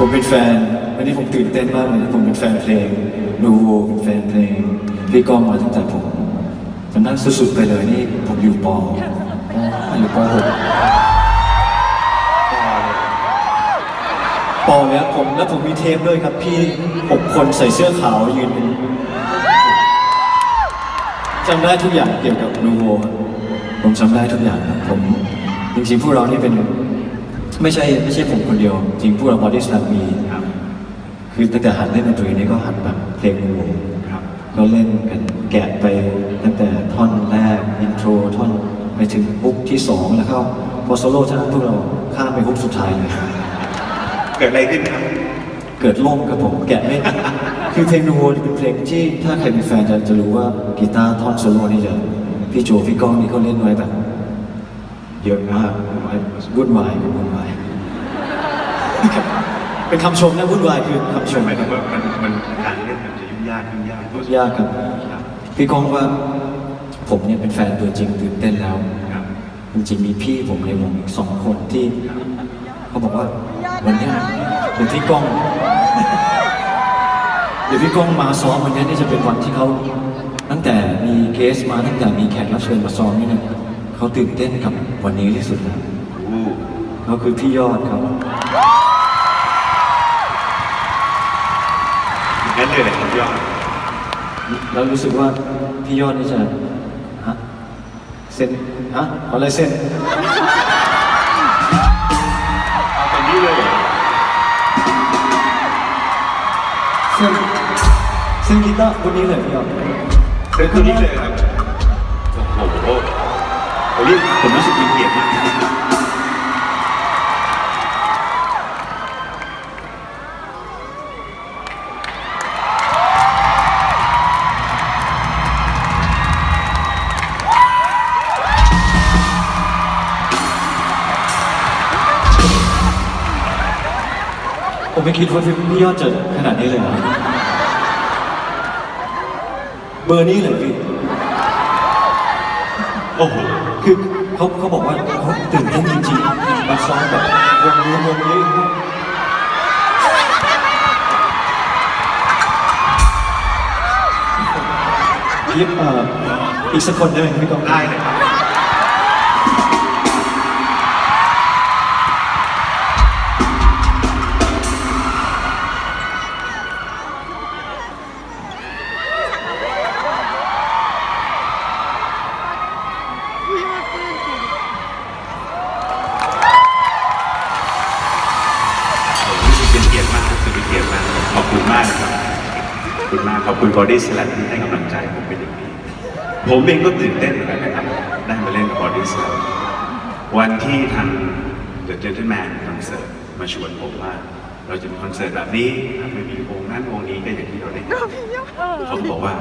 ผมเป็นแฟน วันนี้ผมตื่นเต้นมากเลยนะผมเป็นแฟนเพลงดูโวเป็นแฟนเพลงพี่ก้องมาตั้งแต่ผมจำได้สุดๆไปเลยนี่ผมอยู่ปปอยู่ปอหกปอแล้วผมแล้วผมมีเทปด้วยครับ พี่หกคนใส่เสื้อขาวยืนจำได้ทุกอย่างเกี่ยวกับนูโวผมจำได้ทุกอย่างครับผมจริงๆพวกเรานี่เป็น ไม่ใช่ไม่ใช่ผมคนเดียว จริงพวกเราบอดี้สแลมมีครับ คือตั้งแต่หัดเล่นดนตรีนี่ก็หัดแบบเพลงวงครับ ก็เล่นกันแกะไปตั้งแต่ท่อนแรกอินโทรท่อนไปถึงฮุกที่สองแล้วก็พอโซโล่เท่านั้นพวกเราข้ามไปฮุกสุดท้ายเลยเกิดอะไรขึ้นครับ เกิดล่มกับผมแกะไม่คือเพลงนูโวนี่เป็นเพลงที่ถ้าใครเป็นแฟนจะจะรู้ว่ากีตาร์ท่อนโซโล่นี่จะพี่โจพี่ก้องนี่เขาเล่นไว้แบบ เยอะมากวุ่นวายวุ่นวายเป็นคำชมนะวุ่นวายคือคำชมหมายคถึรับงว่ามันมันการเล่นมันจะยุ่งยากยุ่งยากยากครับครับพี่ก้องว่าผมเนี่ยเป็นแฟนตัวจริงตื่นเต้นแล้วครับจริงๆมีพี่ผมในวงอีกสองคนที่เขาบอกว่าวันเนี้ยเดี๋ยวพี่ก้องเดี๋ยวพี่ก้องมาซ้อมวันเนี้ยนี่จะเป็นวันที่เขาตั้งแต่มีเกสมาตั้งแต่มีแขกรับเชิญมาซ้อมนี่นะ เขาตื่นเต้นกับวันนี้ที่สุดแล้วอู้เขาคือพี่ยอดครับงั้นเลยแหละครับยอดแล้วรู้สึกว่าพี่ยอดนี่จะฮะเซ็นฮะขออะไรเซ็นเอาตอนนี้เลยเหรอเซ็นเซ็นกีตาร์วันนี้เลยพี่ยอดเป็นคนนี้เลยครับ ผมไม่คิดว่าพี่ยอดจะขนาดนี้เลยนะเบอร์นี้เลยพี่ โอ้โห คือเขาเขาบอกว่าเขาตื่นเต้นจริงๆมาซ้อมแบบวงนู้นวงนี้ยิบเอ่ออีกสักคนได้ไหมพี่กองได้เลยครับ คุณมากนะครับขอบคุณมากขอบคุณบอดี้สแลมที่ให้กำลังใจผมเป็นอย่างดีผมเองก็ตื่นเต้นเหมือนกันนะครับได้มาเล่นบอดี้สแลมวันที่ทาง The Gentleman คอนเสิร์ตมาชวนผมว่า เราจะมีคอนเสิร์ตแบบนี้ไม่มีวงนั้นวงนี้ก็อย่างที่เราได้ยินเขาก็บอกว่า